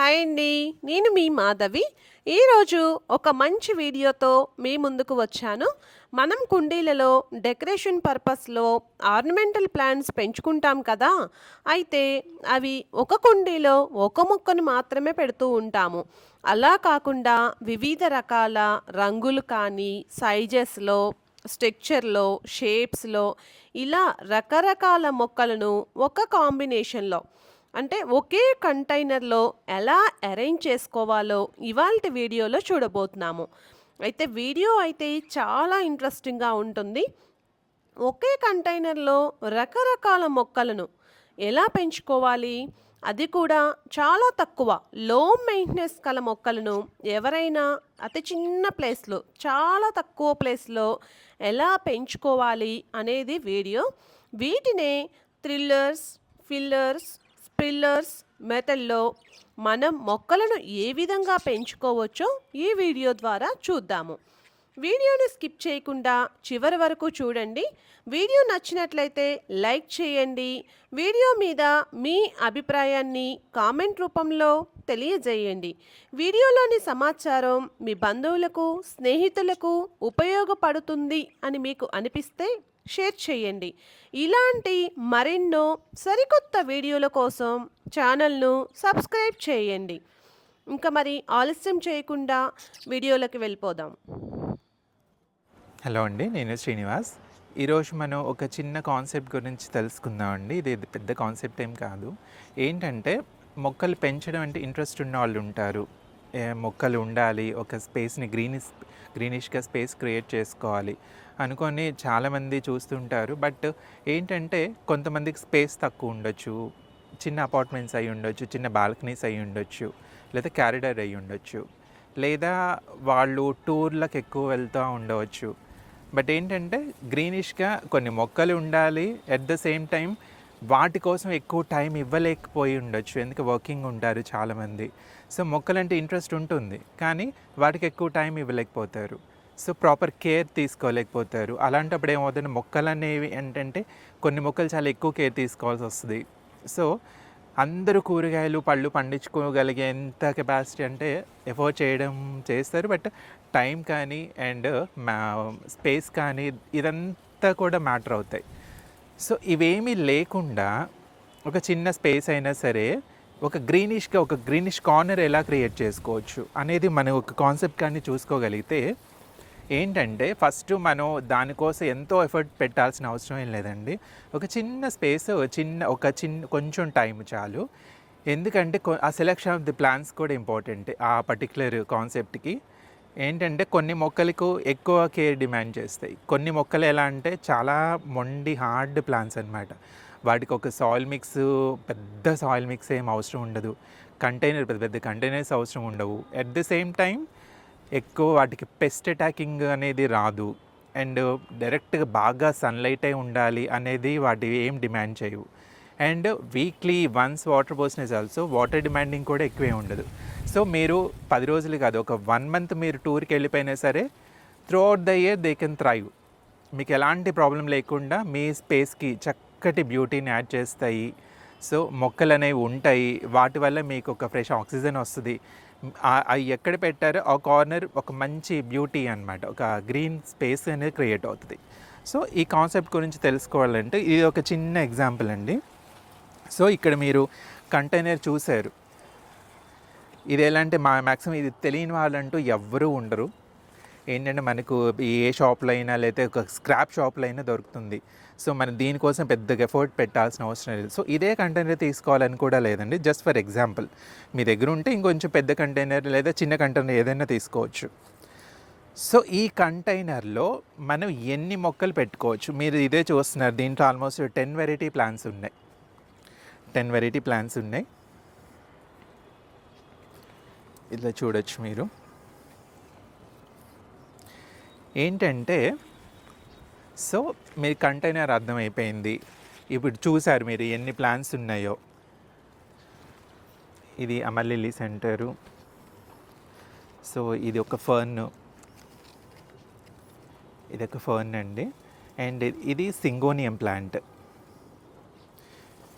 Hi అండి. నేను మీ మాధవి. ఈరోజు ఒక మంచి వీడియోతో మీ ముందుకు వచ్చాను. మనం కుండీలలో డెకరేషన్ పర్పస్లో ఆర్నమెంటల్ ప్లాంట్స్ పెంచుకుంటాం కదా. అయితే అవి ఒక కుండీలో ఒక మొక్కను మాత్రమే పెడుతూ ఉంటాము. అలా కాకుండా వివిధ రకాల రంగులు కానీ సైజెస్లో స్ట్రక్చర్లో షేప్స్లో ఇలా రకరకాల మొక్కలను ఒక కాంబినేషన్లో అంటే ఒకే కంటైనర్లో ఎలా అరేంజ్ చేసుకోవాలో ఇవాళ వీడియోలో చూడబోతున్నాము. అయితే వీడియో అయితే చాలా ఇంట్రెస్టింగ్గా ఉంటుంది. ఒకే కంటైనర్లో రకరకాల మొక్కలను ఎలా పెంచుకోవాలి? అది కూడా చాలా తక్కువ. లో మెయింటెనెన్స్ కల మొక్కలను ఎవరైనా అతి చిన్న ప్లేస్లో చాలా తక్కువ ప్లేస్లో ఎలా పెంచుకోవాలి అనేది వీడియో. వీటినే థ్రిల్లర్స్ ఫిల్లర్స్ పిల్లర్స్ మెథడ్లో మనం మొక్కలను ఏ విధంగా పెంచుకోవచ్చో ఈ వీడియో ద్వారా చూద్దాము. వీడియోను స్కిప్ చేయకుండా చివరి వరకు చూడండి. వీడియో నచ్చినట్లయితే లైక్ చేయండి. వీడియో మీద మీ అభిప్రాయాన్ని కామెంట్ రూపంలో తెలియజేయండి. వీడియోలోని సమాచారం మీ బంధువులకు స్నేహితులకు ఉపయోగపడుతుంది అని మీకు అనిపిస్తే షేర్ చేయండి. ఇలాంటి మరెన్నో సరికొత్త వీడియోల కోసం ఛానల్ను సబ్స్క్రైబ్ చేయండి. ఇంకా మరి ఆలస్యం చేయకుండా వీడియోలకి వెళ్ళిపోదాం. హలో అండి నేను శ్రీనివాస్. ఈరోజు మనం ఒక చిన్న కాన్సెప్ట్ గురించి తెలుసుకుందాం అండి ఇది పెద్ద కాన్సెప్ట్ ఏం కాదు. ఏంటంటే మొక్కలు పెంచడం అంటే ఇంట్రెస్ట్ ఉన్న వాళ్ళు ఉంటారు. మొక్కలు ఉండాలి ఒక స్పేస్ని గ్రీనిష్ గ్రీనిష్గా స్పేస్ క్రియేట్ చేసుకోవాలి. అనుకొని చాలామంది చూస్తుంటారు. బట్ ఏంటంటే కొంతమందికి స్పేస్ తక్కువ ఉండొచ్చు. చిన్న అపార్ట్మెంట్స్ అయి ఉండొచ్చు చిన్న బాల్కనీస్ అయి ఉండొచ్చు లేదా క్యారిడర్ అయి ఉండొచ్చు లేదా వాళ్ళు టూర్లకు ఎక్కువ వెళ్తూ ఉండవచ్చు. బట్ ఏంటంటే గ్రీనిష్గా కొన్ని మొక్కలు ఉండాలి. ఎట్ ద సేమ్ టైం వాటి కోసం ఎక్కువ టైం ఇవ్వలేకపోయి ఉండొచ్చు. ఎందుకు? వర్కింగ్ ఉంటారు చాలామంది. సో మొక్కలంటే ఇంట్రెస్ట్ ఉంటుంది. కానీ వాటికి ఎక్కువ టైం ఇవ్వలేకపోతారు. సో ప్రాపర్ కేర్ తీసుకోలేకపోతారు. అలాంటప్పుడు ఏమవుతుంది? మొక్కలు అనేవి ఏంటంటే కొన్ని మొక్కలు చాలా ఎక్కువ కేర్ తీసుకోవాల్సి వస్తుంది. సో అందరూ కూరగాయలు పళ్ళు పండించుకోగలిగే ఎంత కెపాసిటీ అంటే ఎఫోర్డ్ చేయడం చేస్తారు. బట్ టైం కానీ అండ్ మా స్పేస్ కానీ ఇదంతా కూడా మ్యాటర్ అవుతాయి. సో ఇవేమీ లేకుండా ఒక చిన్న స్పేస్ అయినా సరే ఒక గ్రీనిష్గా ఒక గ్రీనిష్ కార్నర్ ఎలా క్రియేట్ చేసుకోవచ్చు అనేది మనం ఒక కాన్సెప్ట్ కానీ చూసుకోగలిగితే ఏంటంటే ఫస్ట్ మనం దానికోసం ఎంతో ఎఫర్ట్ పెట్టాల్సిన అవసరం ఏం లేదండి. ఒక చిన్న స్పేస్ చిన్న ఒక చిన్న కొంచెం టైం చాలు. ఎందుకంటే ఆ సెలెక్షన్ ఆఫ్ ది ప్లాన్స్ కూడా ఇంపార్టెంట్ ఆ పర్టికులర్ కాన్సెప్ట్కి ఏంటంటే కొన్ని మొక్కలకు ఎక్కువ కేర్ డిమాండ్ చేస్తాయి. కొన్ని మొక్కలు ఎలా అంటే చాలా మొండి హార్డ్ ప్లాంట్స్ అన్నమాట. వాటికి ఒక సాయిల్ మిక్స్ పెద్ద సాయిల్ మిక్స్ ఏం అవసరం ఉండదు. కంటైనర్ పెద్ద పెద్ద కంటైనర్స్ అవసరం ఉండవు. అట్ ది సేమ్ టైం ఎక్కువ వాటికి పెస్ట్ అటాకింగ్ అనేది రాదు. అండ్ డైరెక్ట్గా బాగా సన్లైట్ అయి ఉండాలి అనేది వాటి ఏం డిమాండ్ చేయవు. అండ్ వీక్లీ వన్స్ వాటర్ పోసిన ఆల్సో వాటర్ డిమాండింగ్ కూడా ఎక్కువే ఉండదు. సో మీరు పది రోజులు కాదు ఒక వన్ మంత్ మీరు టూర్కి వెళ్ళిపోయినా సరే throughout the year they can thrive మీకు ఎలాంటి ప్రాబ్లం లేకుండా మీ స్పేస్కి చక్కటి బ్యూటీని యాడ్ చేస్తాయి. సో మొక్కలు అనేవి ఉంటాయి. వాటి వల్ల మీకు ఒక ఫ్రెష్ ఆక్సిజన్ వస్తుంది. అవి ఎక్కడ పెట్టారో ఆ కార్నర్ ఒక మంచి బ్యూటీ అనమాట ఒక గ్రీన్ స్పేస్ అనేది క్రియేట్ అవుతుంది. సో ఈ కాన్సెప్ట్ గురించి తెలుసుకోవాలంటే ఇది ఒక చిన్న ఎగ్జాంపుల్ అండి. సో ఇక్కడ మీరు కంటైనర్ చూశారు. ఇది ఎలా అంటే మా మ్యాక్సిమం ఇది తెలియని వాళ్ళంటూ ఎవ్వరూ ఉండరు. ఏంటంటే మనకు ఏ షాప్లో అయినా లేకపోతే ఒక స్క్రాప్ షాప్లో అయినా దొరుకుతుంది. సో మనం దీనికోసం పెద్దగా ఎఫర్ట్ పెట్టాల్సిన అవసరం లేదు. సో ఇదే కంటైనర్ తీసుకోవాలని కూడా లేదండి. జస్ట్ ఫర్ ఎగ్జాంపుల్ మీ దగ్గర ఉంటే ఇంకొంచెం పెద్ద కంటైనర్ లేదా చిన్న కంటైనర్ ఏదైనా తీసుకోవచ్చు. సో ఈ కంటైనర్లో మనం ఎన్ని మొక్కలు పెట్టుకోవచ్చు? మీరు ఇదే చూస్తున్నారు. దీంట్లో ఆల్మోస్ట్ టెన్ వెరైటీ ప్లాంట్స్ ఉన్నాయి. టెన్ వెరైటీ ప్లాంట్స్ ఉన్నాయి. ఇట్లా చూడొచ్చు మీరు. ఏంటంటే సో మీ కంటైనర్ అర్థమైపోయింది. ఇప్పుడు చూసారు మీరు ఎన్ని ప్లాన్స్ ఉన్నాయో. ఇది అమల్లిల్లి సెంటరు. సో ఇది ఒక ఫర్న్. ఇది ఒక ఫర్న్ అండి. అండ్ ఇది సింగోనియం ప్లాంట్.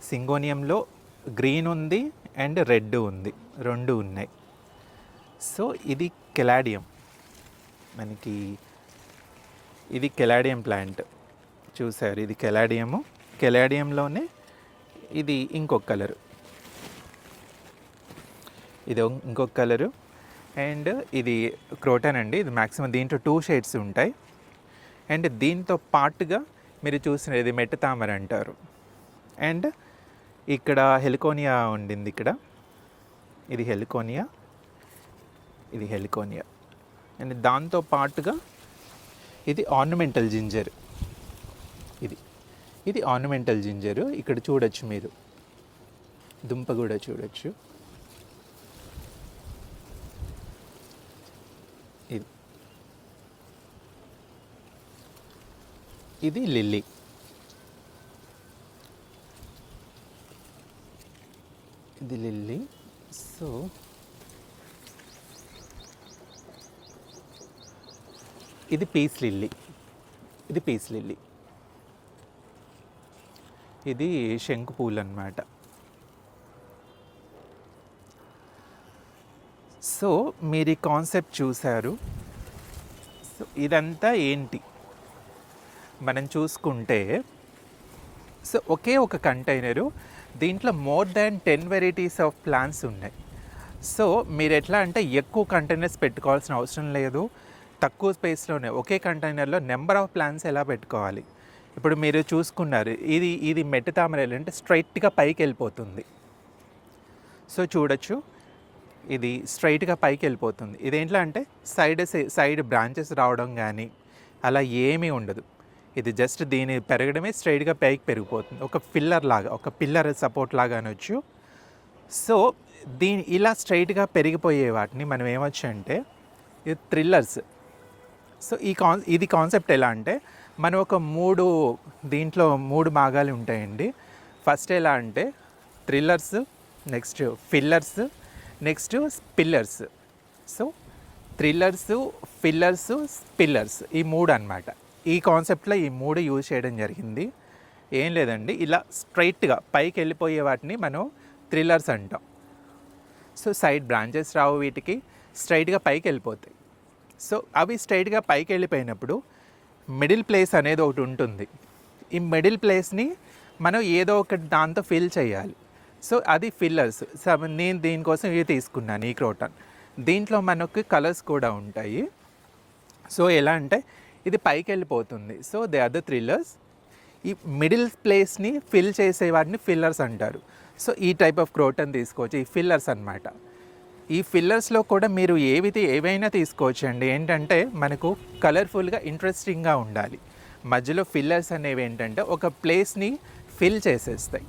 సింగోనియంలో గ్రీన్ ఉంది అండ్ రెడ్ ఉంది. రెండు ఉన్నాయి. సో ఇది కెలాడియం. మనకి ఇది కెలాడియం ప్లాంట్. చూసారు ఇది కెలాడియము. కెలాడియంలోనే ఇది ఇంకొక కలరు. ఇది ఇంకొక కలరు. అండ్ ఇది క్రోటన్ అండి. ఇది మ్యాక్సిమం దీంట్లో టూ షేడ్స్ ఉంటాయి. అండ్ దీంతో పాటుగా మీరు చూసిన ఇది మెట్ట తామర అంటారు. అండ్ ఇక్కడ హెలికోనియా ఉండింది ఇక్కడ. ఇది హెలికోనియా. ఇది హెలికోనియా. అండ్ దాంతో పాటుగా ఇది ఆర్నమెంటల్ జింజర్ ఇది. ఇది ఆర్నమెంటల్ జింజర్ ఇక్కడ చూడొచ్చు మీరు. దుంప కూడా చూడొచ్చు. ఇది. ఇది లిల్లీ. ఇది లిల్లీ. సో ఇది పీస్ లిల్లీ. ఇది పీస్ లిల్లీ. ఇది శంకు పూలు అన్నమాట సో మీరు ఈ కాన్సెప్ట్ చూశారు. సో ఇదంతా ఏంటి? మనం చూసుకుంటే సో ఒకే ఒక కంటైనరు దీంట్లో more than ten varieties of plants ఉన్నాయి. సో మీరు ఎట్లా అంటే ఎక్కువ కంటైనర్స్ పెట్టుకోవాల్సిన అవసరం లేదు. తక్కువ స్పేస్లోనే ఒకే కంటైనర్లో నెంబర్ ఆఫ్ ప్లాన్స్ ఎలా పెట్టుకోవాలి? ఇప్పుడు మీరు చూసుకున్నారు ఇది ఇది మెట్ట తామరేలు అంటే స్ట్రైట్గా పైకి వెళ్ళిపోతుంది. సో చూడొచ్చు ఇది స్ట్రైట్గా పైకి వెళ్ళిపోతుంది. ఇదేంట్లో అంటే సైడ్ సైడ్ బ్రాంచెస్ రావడం కానీ అలా ఏమీ ఉండదు. ఇది జస్ట్ దీని పెరగడమే స్ట్రైట్గా పైకి పెరిగిపోతుంది. ఒక పిల్లర్ లాగా ఒక పిల్లర్ సపోర్ట్ లాగా అనొచ్చు సో దీని ఇలా స్ట్రైట్గా పెరిగిపోయే వాటిని మనం ఏమొచ్చు అంటే ఇది థ్రిల్లర్స్ సో ఈ కాన్ ఇది కాన్సెప్ట్ ఎలా అంటే మనం ఒక మూడు దీంట్లో మూడు భాగాలు ఉంటాయండి. ఫస్ట్ ఎలా అంటే thrillers next fillers next spillers so thrillers fillers spillers ఈ మూడు అన్నమాట. ఈ కాన్సెప్ట్లో ఈ మూడు యూజ్ చేయడం జరిగింది. ఏం లేదండి ఇలా స్ట్రైట్గా పైకి వెళ్ళిపోయే వాటిని మనం థ్రిల్లర్స్ అంటాం. సో సైడ్ బ్రాంచెస్ రావు వీటికి స్ట్రైట్గా పైకి వెళ్ళిపోతాయి. సో అవి స్ట్రైట్గా పైకి వెళ్ళిపోయినప్పుడు మిడిల్ ప్లేస్ అనేది ఒకటి ఉంటుంది. ఈ మిడిల్ ప్లేస్ని మనం ఏదో ఒకటి దాంతో ఫిల్ చేయాలి. సో అది ఫిల్లర్స్. నేను దీనికోసం ఇవి తీసుకున్నాను ఈ క్రోటన్. దీంట్లో మనకు కలర్స్ కూడా ఉంటాయి. సో ఎలా అంటే ఇది పైకి వెళ్ళిపోతుంది. So they are the thrillers. ఈ మిడిల్ ప్లేస్ని ఫిల్ చేసే వాటిని ఫిల్లర్స్ అంటారు. సో ఈ టైప్ ఆఫ్ క్రోటన్ తీసుకోవచ్చు. ఈ ఫిల్లర్స్ అన్నమాట. ఈ ఫిల్లర్స్లో కూడా మీరు ఏవితే ఏవైనా తీసుకోవచ్చండి. ఏంటంటే మనకు కలర్ఫుల్గా ఇంట్రెస్టింగ్గా ఉండాలి. మధ్యలో ఫిల్లర్స్ అనేవి ఏంటంటే ఒక ప్లేస్ని ఫిల్ చేసేస్తాయి.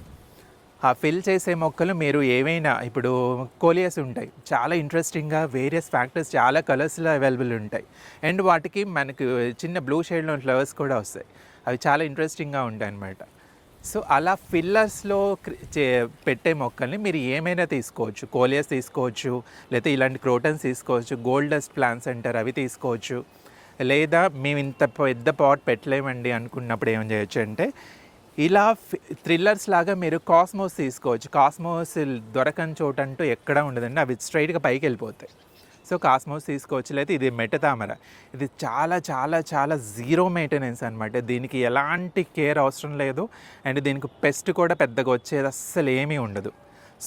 ఆ ఫిల్ చేసే మొక్కలు మీరు ఏవైనా ఇప్పుడు కోలియస్ ఉంటాయి. చాలా ఇంట్రెస్టింగ్గా వేరియస్ ఫ్యాక్టర్స్ చాలా కలర్స్లో అవైలబుల్ ఉంటాయి. అండ్ వాటికి మనకు చిన్న బ్లూ షేడ్లో ఫ్లవర్స్ కూడా వస్తాయి. అవి చాలా ఇంట్రెస్టింగ్గా ఉంటాయి అన్నమాట సో అలా ఫిల్లర్స్లో పెట్టే మొక్కల్ని మీరు ఏమైనా తీసుకోవచ్చు. కోలియస్ తీసుకోవచ్చు లేకపోతే ఇలాంటి క్రోటన్స్ తీసుకోవచ్చు గోల్డస్ ప్లాంట్స్ అంటారు అవి తీసుకోవచ్చు. లేదా మేము ఇంత పెద్ద పాట్ పెట్టలేమండి అనుకున్నప్పుడు ఏం చేయొచ్చు అంటే ఇలా థ్రిల్లర్స్ లాగా మీరు కాస్మోస్ తీసుకోవచ్చు. కాస్మోస్ దొరకని చోట అంటూ ఉండదండి. అవి స్ట్రైట్గా పైకి వెళ్ళిపోతాయి సో కాస్మోస్ తీసుకోవచ్చు లేదా ఇది మెట్ట తామర. ఇది చాలా చాలా చాలా జీరో మెయింటెనెన్స్ అనమాట దీనికి ఎలాంటి కేర్ అవసరం లేదు. అండ్ దీనికి పెస్ట్ కూడా పెద్దగా వచ్చేది అస్సలు ఏమీ ఉండదు.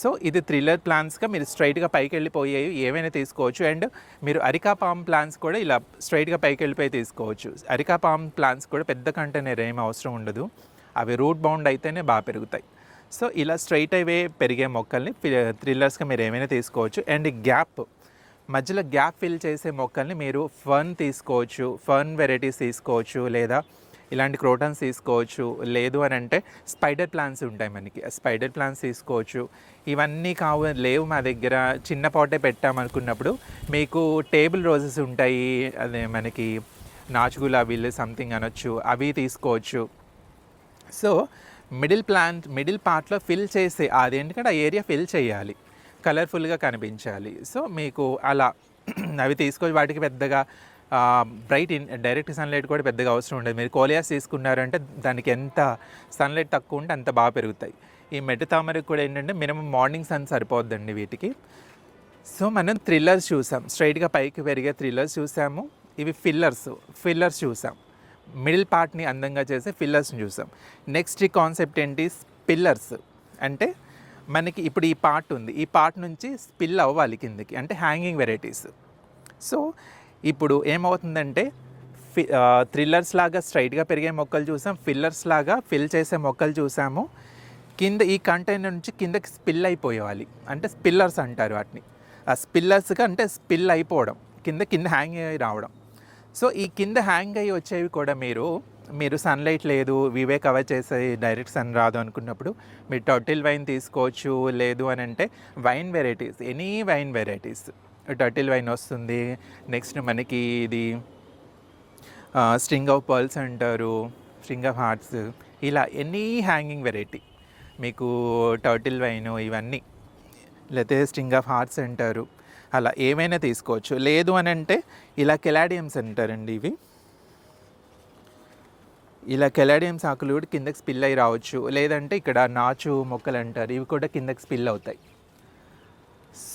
సో ఇది థ్రిల్లర్ ప్లాన్స్గా మీరు స్ట్రైట్గా పైకి వెళ్ళిపోయాయి ఏమైనా తీసుకోవచ్చు. అండ్ మీరు అరికా పామ్ ప్లాన్స్ కూడా ఇలా స్ట్రైట్గా పైకి వెళ్ళిపోయి తీసుకోవచ్చు. అరికా పామ్ ప్లాన్స్ కూడా పెద్ద కంటైనర్ ఏం అవసరం ఉండదు. అవి రూట్ బౌండ్ అయితేనే బాగా పెరుగుతాయి. సో ఇలా స్ట్రైట్ అవే పెరిగే మొక్కల్ని థ్రిల్లర్స్గా మీరు ఏమైనా తీసుకోవచ్చు. అండ్ గ్యాప్ మధ్యలో గ్యాప్ ఫిల్ చేసే మొక్కల్ని మీరు ఫర్న్ తీసుకోవచ్చు ఫర్న్ వెరైటీస్ తీసుకోవచ్చు లేదా ఇలాంటి క్రోటన్స్ తీసుకోవచ్చు. లేదు అని అంటే స్పైడర్ ప్లాన్స్ ఉంటాయి మనకి. స్పైడర్ ప్లాంట్స్ తీసుకోవచ్చు. ఇవన్నీ కావు లేవు మా దగ్గర. చిన్న పాటే పెట్టామనుకున్నప్పుడు మీకు టేబుల్ రోజెస్ ఉంటాయి. అదే మనకి నాచు గులాబీలు సంథింగ్ అనొచ్చు. అవి తీసుకోవచ్చు. సో మిడిల్ ప్లాంట్ మిడిల్ పార్ట్లో ఫిల్ చేసే అది ఆ ఏరియా ఫిల్ చేయాలి. కలర్ఫుల్గా కనిపించాలి. సో మీకు అలా అవి తీసుకొని వాటికి పెద్దగా బ్రైట్ ఇన్ డైరెక్ట్ సన్లైట్ కూడా పెద్దగా అవసరం ఉండదు. మీరు కోలియాస్ తీసుకున్నారంటే దానికి ఎంత సన్లైట్ తక్కువ ఉంటే అంత బాగా పెరుగుతాయి. ఈ మెట్టు తామరకు కూడా ఏంటంటే మినిమం మార్నింగ్ సన్ సరిపోద్దండి వీటికి. సో మనం థ్రిల్లర్స్ చూసాం. స్ట్రైట్గా పైకి పెరిగే థ్రిల్లర్స్ చూసాము. ఇవి ఫిల్లర్స్ ఫిల్లర్స్ చూసాం. మిడిల్ పార్ట్ని అందంగా చేసే ఫిల్లర్స్ని చూసాం. నెక్స్ట్ ఈ కాన్సెప్ట్ ఏంటి? పిల్లర్స్ అంటే మనకి ఇప్పుడు ఈ పార్ట్ ఉంది. ఈ పార్ట్ నుంచి స్పిల్ అవ్వాలి కిందకి. అంటే హ్యాంగింగ్ వెరైటీస్. సో ఇప్పుడు ఏమవుతుందంటే ఫి థ్రిల్లర్స్ లాగా స్ట్రైట్గా పెరిగే మొక్కలు చూసాం ఫిల్లర్స్ లాగా ఫిల్ చేసే మొక్కలు చూసాము. కింద ఈ కంటైనర్ నుంచి కిందకి స్పిల్ అయిపోయేవాలి. అంటే స్పిల్లర్స్ అంటారు వాటిని. ఆ స్పిల్లర్స్గా అంటే స్పిల్ అయిపోవడం. కింద కింద హ్యాంగ్ అయ్యి రావడం. సో ఈ కింద హ్యాంగ్ అయ్యి వచ్చేవి కూడా మీరు మీరు సన్లైట్ లేదు వివే కవర్ చేసే డైరెక్ట్ సన్ రాదు అనుకున్నప్పుడు మీరు టర్టిల్ వైన్ తీసుకోవచ్చు లేదు అని అంటే vine varieties any vine varieties turtle vine వస్తుంది. నెక్స్ట్ మనకి ఇది స్ట్రింగ్ ఆఫ్ పర్ల్స్ అంటారు స్ట్రింగ్ ఆఫ్ హార్ట్స్ ఇలా ఎనీ హ్యాంగింగ్ వెరైటీ మీకు టర్టిల్ వైన్ ఇవన్నీ లేకపోతే స్ట్రింగ్ ఆఫ్ హార్ట్స్ అంటారు అలా ఏమైనా తీసుకోవచ్చు. లేదు అని అంటే ఇలా కెలాడియమ్స్ అంటారండి ఇవి. ఇలా కెలాడియం ఆకులు కూడా కిందకి స్పిల్ అయి రావచ్చు. లేదంటే ఇక్కడ నాచు మొక్కలు అంటారు. ఇవి కూడా కిందకి స్పిల్ అవుతాయి.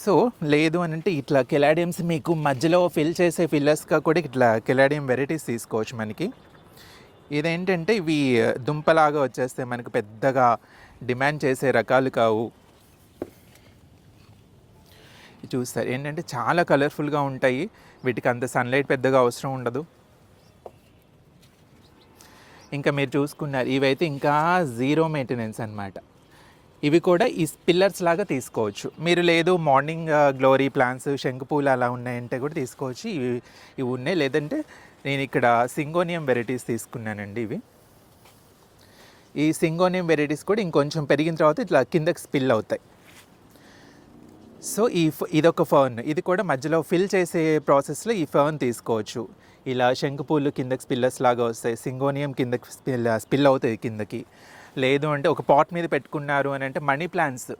సో లేదు అని అంటే ఇట్లా కెలాడియమ్స్ మీకు మధ్యలో ఫిల్ చేసే ఫిల్లర్స్గా కూడా ఇట్లా కెలాడియం వెరైటీస్ తీసుకోవచ్చు మనకి. ఇదేంటంటే ఇవి దుంపలాగా వచ్చేస్తే మనకు పెద్దగా డిమాండ్ చేసే రకాలు కావు. చూస్తారు. ఏంటంటే చాలా కలర్ఫుల్గా ఉంటాయి. వీటికి అంత సన్లైట్ పెద్దగా అవసరం ఉండదు. ఇంకా మీరు చూసుకున్నారు. ఇవైతే ఇంకా జీరో మెయింటెనెన్స్ అన్నమాట. ఇవి కూడా ఈ పిల్లర్స్ లాగా తీసుకోవచ్చు. మీరు లేదు మార్నింగ్ గ్లోరీ ప్లాంట్స్ శంకుపూలు అలా ఉన్నాయంటే కూడా తీసుకోవచ్చు. ఇవి ఇవి ఉన్నాయి. లేదంటే నేను ఇక్కడ సింగోనియం వెరైటీస్ తీసుకున్నానండి ఇవి. ఈ సింగోనియం వెరైటీస్ కూడా ఇంకొంచెం పెరిగిన తర్వాత ఇట్లా కిందకి స్పిల్ అవుతాయి. సో ఈ ఫ- ఇదొక ఫర్న్. ఇది కూడా మధ్యలో ఫిల్ చేసే ప్రాసెస్లో ఈ ఫర్న్ తీసుకోవచ్చు. ఇలా శంకుపూలు కిందకి స్పిల్లర్స్ లాగా వస్తాయి. సింగోనియం కిందకి స్పిల్ స్పిల్ అవుతాయి కిందకి. లేదు అంటే ఒక పాట్ మీద పెట్టుకున్నారు అని అంటే money plants.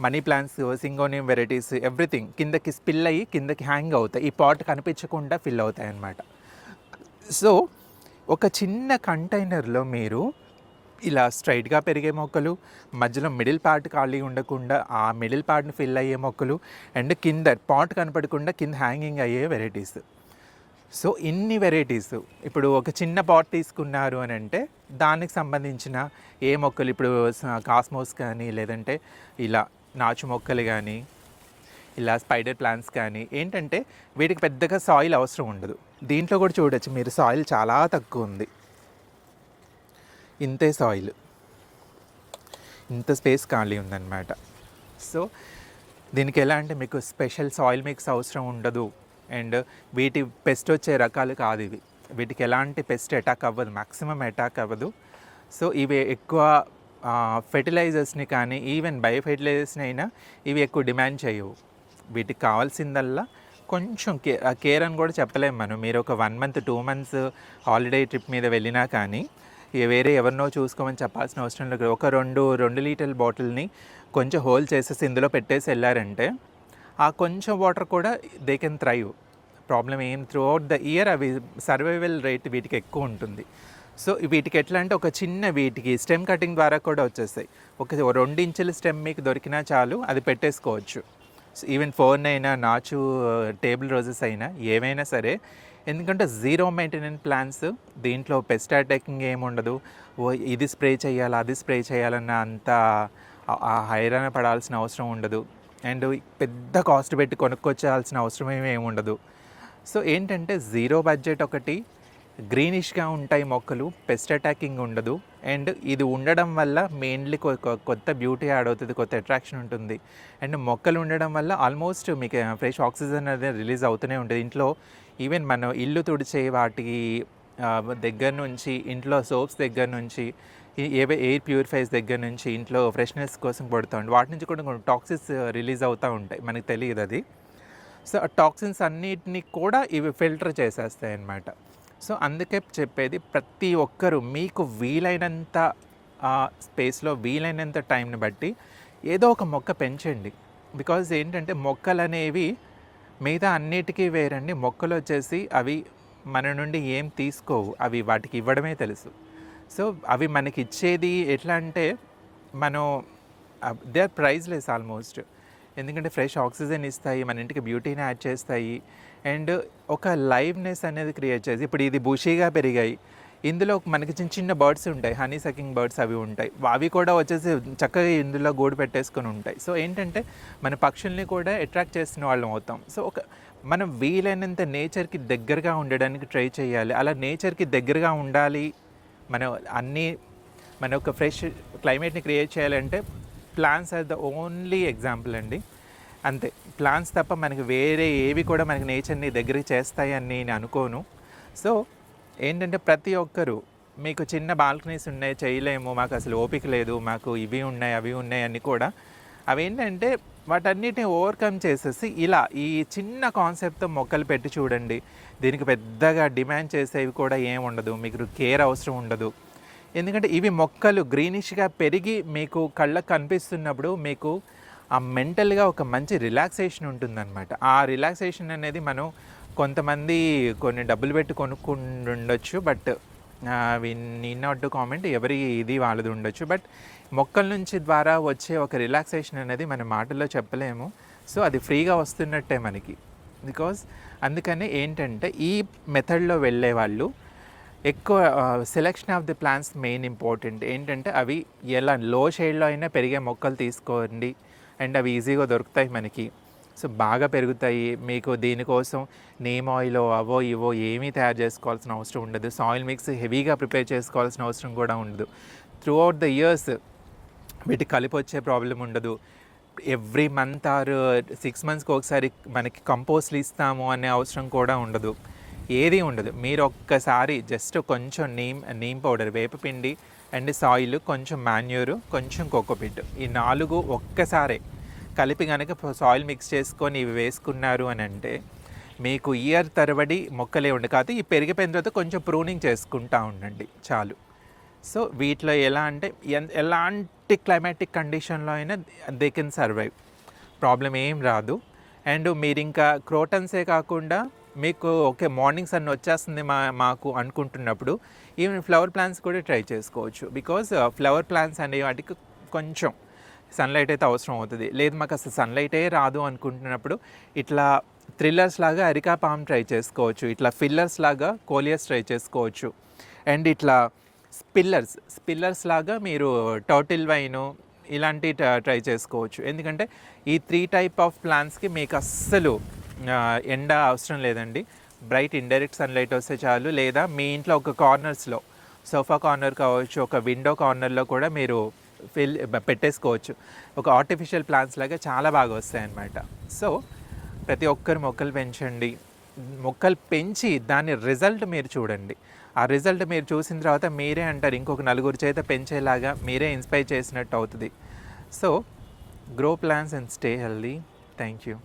Money plants syngonium varieties everything కిందకి స్పిల్ అయ్యి కిందకి హ్యాంగ్ అవుతాయి. ఈ పాట్ కనిపించకుండా ఫిల్ అవుతాయి అన్నమాట సో ఒక చిన్న కంటైనర్లో మీరు ఇలా స్ట్రైట్గా పెరిగే మొక్కలు మధ్యలో మిడిల్ పార్ట్ ఖాళీ ఉండకుండా ఆ మిడిల్ పార్ట్ని ఫిల్ అయ్యే మొక్కలు అండ్ కింద పాట్ కనపడకుండా కింద హ్యాంగింగ్ అయ్యే వెరైటీస్. సో ఇన్ని వెరైటీస్. ఇప్పుడు ఒక చిన్న పాట్ తీసుకున్నారు అని అంటే దానికి సంబంధించిన ఏ మొక్కలు ఇప్పుడు కాస్మోస్ కానీ లేదంటే ఇలా నాచు మొక్కలు కానీ ఇలా స్పైడర్ ప్లాంట్స్ కానీ ఏంటంటే వీటికి పెద్దగా సాయిల్ అవసరం ఉండదు. దీంట్లో కూడా చూడొచ్చు మీరు సాయిల్ చాలా తక్కువ ఉంది. ఇంతే సాయిల్ ఇంత స్పేస్ ఖాళీ ఉందన్నమాట. సో దీనికి ఎలా అంటే మీకు స్పెషల్ సాయిల్ మిక్స్ అవసరం ఉండదు. అండ్ వీటి పెస్ట్ వచ్చే రకాలు కాదు ఇవి. వీటికి ఎలాంటి పెస్ట్ అటాక్ అవ్వదు. మ్యాక్సిమం అటాక్ అవ్వదు. సో ఇవి ఎక్కువ ఫెర్టిలైజర్స్ని కానీ ఈవెన్ బయో ఫెర్టిలైజర్స్ని అయినా ఇవి ఎక్కువ డిమాండ్ చేయవు. వీటికి కావాల్సిందల్లా కొంచెం కే కేర్ అని కూడా చెప్పలేము మనం. మీరు ఒక one month two months holiday trip మీద వెళ్ళినా కానీ వేరే ఎవరినో చూసుకోమని చెప్పాల్సిన అవసరం లేదు. ఒక రెండు రెండు లీటర్ బాటిల్ని కొంచెం హోల్ చేసేసి ఇందులో పెట్టేసి వెళ్ళారంటే ఆ కొంచెం వాటర్ కూడా దే కెన్ థ్రైవ్ ప్రాబ్లం ఏం త్రూ అవుట్ ద ఇయర్ అవి సర్వైవల్ రేట్ వీటికి ఎక్కువ ఉంటుంది. సో వీటికి ఎట్లా అంటే ఒక చిన్న వీటికి స్టెమ్ కటింగ్ ద్వారా కూడా వచ్చేస్తాయి. ఒక రెండు ఇంచుల స్టెమ్ మీకు దొరికినా చాలు అది పెట్టేసుకోవచ్చు. ఈవెన్ ఫోన్ అయినా నాచు టేబుల్ రోజెస్ అయినా ఏవైనా సరే ఎందుకంటే జీరో మెయింటెనెన్స్ ప్లాన్స్ దీంట్లో పెస్ట్ అటాకింగ్ ఏముండదు ఓ ఇది స్ప్రే చేయాలి అది స్ప్రే చేయాలన్న అంత హైరాణ పడాల్సిన అవసరం ఉండదు. అండ్ పెద్ద కాస్ట్ పెట్టి కొనుక్కొచ్చాల్సిన అవసరం ఏమీ ఉండదు. సో ఏంటంటే జీరో బడ్జెట్ ఒకటి గ్రీనిష్గా ఉంటాయి మొక్కలు పెస్ట్ అటాకింగ్ ఉండదు. అండ్ ఇది ఉండడం వల్ల మెయిన్లీ కొత్త బ్యూటీ యాడ్ అవుతుంది కొత్త అట్రాక్షన్ ఉంటుంది. అండ్ మొక్కలు ఉండడం వల్ల ఆల్మోస్ట్ మీకు ఫ్రెష్ ఆక్సిజన్ అనేది రిలీజ్ అవుతూనే ఉంటుంది. ఇంట్లో ఈవెన్ మనం ఇల్లు తుడిచే వాటి దగ్గర నుంచి ఇంట్లో సోప్స్ దగ్గర నుంచి ఏవే ఎయిర్ ప్యూరిఫైస్ దగ్గర నుంచి ఇంట్లో ఫ్రెష్నెస్ కోసం పడుతూ వాటి నుంచి కూడా కొన్ని టాక్సిన్స్ రిలీజ్ అవుతూ ఉంటాయి. మనకు తెలియదు అది. సో ఆ టాక్సిన్స్ అన్నిటిని కూడా ఇవి ఫిల్టర్ చేసేస్తాయి అన్నమాట. సో అందుకే చెప్పేది ప్రతి ఒక్కరూ మీకు వీలైనంత స్పేస్లో వీలైనంత టైంని బట్టి ఏదో ఒక మొక్క పెంచండి. బికాజ్ ఏంటంటే మొక్కలు అనేవి మిగతా అన్నిటికీ వేరండి. మొక్కలు వచ్చేసి అవి మన నుండి ఏం తీసుకోవు. అవి వాటికి ఇవ్వడమే తెలుసు. సో అవి మనకి ఇచ్చేది ఎట్లా అంటే మనం దే ఆర్ ప్రైజ్లెస్ ఆల్మోస్ట్. ఎందుకంటే ఫ్రెష్ ఆక్సిజన్ ఇస్తాయి మన ఇంటికి బ్యూటీని యాడ్ చేస్తాయి. అండ్ ఒక లైవ్నెస్ అనేది క్రియేట్ చేసి ఇప్పుడు ఇది బుషీగా పెరిగాయి. ఇందులో మనకి చిన్న చిన్న బర్డ్స్ ఉంటాయి హనీ సకింగ్ బర్డ్స్ అవి ఉంటాయి. అవి కూడా వచ్చేసి చక్కగా ఇందులో గూడు పెట్టేసుకొని ఉంటాయి. సో ఏంటంటే మన పక్షుల్ని కూడా అట్రాక్ట్ చేసిన వాళ్ళం అవుతాం. సో ఒక మనం వీలైనంత నేచర్కి దగ్గరగా ఉండడానికి ట్రై చేయాలి. అలా నేచర్కి దగ్గరగా ఉండాలి. మనం అన్నీ మన ఒక ఫ్రెష్ క్లైమేట్ని క్రియేట్ చేయాలంటే plants are the only example అండి. అంతే. ప్లాన్స్ తప్ప మనకి వేరే ఏవి కూడా మనకి నేచర్ని దగ్గరికి చేస్తాయని నేను అనుకోను. సో ఏంటంటే ప్రతి ఒక్కరు మీకు చిన్న బాల్కనీస్ ఉన్నాయి చేయలేము మాకు అసలు ఓపిక లేదు మాకు ఇవి ఉన్నాయి అవి ఉన్నాయి అని కూడా అవేంటంటే వాటన్నిటిని ఓవర్కమ్ చేసేసి ఇలా ఈ చిన్న కాన్సెప్ట్తో మొక్కలు పెట్టి చూడండి. దీనికి పెద్దగా డిమాండ్ చేసేవి కూడా ఏం ఉండదు మీకు కేర్ అవసరం ఉండదు. ఎందుకంటే ఇవి మొక్కలు గ్రీనిష్గా పెరిగి మీకు కళ్ళకు కనిపిస్తున్నప్పుడు మీకు ఆ మెంటల్గా ఒక మంచి రిలాక్సేషన్ ఉంటుందన్నమాట. ఆ రిలాక్సేషన్ అనేది మనం కొంతమంది కొన్ని డబ్బులు పెట్టి కొనుక్కుంటూ ఉండొచ్చు బట్ అవి నీడ్ నాట్ టు కామెంట్ ఎవరి ఇది వాళ్ళది ఉండొచ్చు. బట్ మొక్కల నుంచి ద్వారా వచ్చే ఒక రిలాక్సేషన్ అనేది మన మాటల్లో చెప్పలేము. సో అది ఫ్రీగా వస్తున్నట్టే మనకి. బికాజ్ అందుకని ఏంటంటే ఈ మెథడ్లో వెళ్ళే వాళ్ళు ఎక్కువ selection of the plants main important ఏంటంటే అవి ఎలా లో షేడ్లో అయినా పెరిగే మొక్కలు తీసుకోండి. అండ్ అవి ఈజీగా దొరుకుతాయి మనకి. సో బాగా పెరుగుతాయి. మీకు దీనికోసం నేమ్ ఆయిల్ అవో ఇవో ఏమీ తయారు చేసుకోవాల్సిన అవసరం ఉండదు. సాయిల్ మిక్స్ హెవీగా ప్రిపేర్ చేసుకోవాల్సిన అవసరం కూడా ఉండదు. త్రూ అవుట్ ద ఇయర్స్ వీటికి కలిపి వచ్చే ప్రాబ్లం ఉండదు. ఎవ్రీ మంత్ ఆర్ సిక్స్ మంత్స్కి ఒకసారి మనకి కంపోస్ట్లు ఇస్తాము అనే అవసరం కూడా ఉండదు. ఏది ఉండదు. మీరు ఒక్కసారి జస్ట్ కొంచెం నీమ్ నీమ్ పౌడర్ వేపపిండి అండ్ సాయిల్ కొంచెం మాన్యూరు కొంచెం కోకోపిట్ ఈ నాలుగు ఒక్కసారే కలిపి కనుక సాయిల్ మిక్స్ చేసుకొని ఇవి వేసుకున్నారు అని అంటే మీకు ఇయర్ తరబడి మొక్కలే ఉండి కాదు ఈ పెరిగిపోయిన తర్వాత కొంచెం ప్రూనింగ్ చేసుకుంటా ఉండండి చాలు. సో వీటిలో ఎలా అంటే ఎన్- ఎలాంటి క్లైమాటిక్ కండిషన్లో అయినా దే కెన్ సర్వైవ్ ప్రాబ్లం ఏం రాదు. అండ్ మీరు ఇంకా క్రోటన్సే కాకుండా మీకు ఓకే మార్నింగ్ సన్ వచ్చేస్తుంది మా మాకు అనుకుంటున్నప్పుడు ఈవెన్ ఫ్లవర్ ప్లాంట్స్ కూడా ట్రై చేసుకోవచ్చు. బికాజ్ ఫ్లవర్ ప్లాంట్స్ అనే వాటికి కొంచెం సన్లైట్ అయితే అవసరం అవుతుంది. లేదు మాకు అసలు సన్లైటే రాదు అనుకుంటున్నప్పుడు ఇట్లా థ్రిల్లర్స్ లాగా అరికా పామ్ ట్రై చేసుకోవచ్చు. ఇట్లా ఫిల్లర్స్ లాగా కోలియస్ ట్రై చేసుకోవచ్చు. అండ్ ఇట్లా స్పిల్లర్స్ స్పిల్లర్స్ లాగా మీరు టర్టిల్ వైను ఇలాంటి ట్రై చేసుకోవచ్చు. ఎందుకంటే ఈ త్రీ టైప్ ఆఫ్ ప్లాంట్స్కి మీకు అస్సలు ఎండ అవసరం లేదండి. బ్రైట్ ఇండైరెక్ట్ సన్లైట్ వస్తే చాలు. లేదా మీ ఇంట్లో ఒక కార్నర్స్లో సోఫా కార్నర్ కావచ్చు ఒక విండో కార్నర్లో కూడా మీరు ఫిల్ పెట్టేసుకోవచ్చు. ఒక ఆర్టిఫిషియల్ ప్లాంట్స్ లాగా చాలా బాగా వస్తాయి అన్నమాట సో ప్రతి ఒక్కరు మొక్కలు పెంచండి. మొక్కలు పెంచి దాని రిజల్ట్ మీరు చూడండి. ఆ రిజల్ట్ మీరు చూసిన తర్వాత మీరే అంటారు ఇంకొక నలుగురు చేత పెంచేలాగా మీరే ఇన్స్పైర్ చేసినట్టు అవుతుంది. So grow plants and stay healthy thank you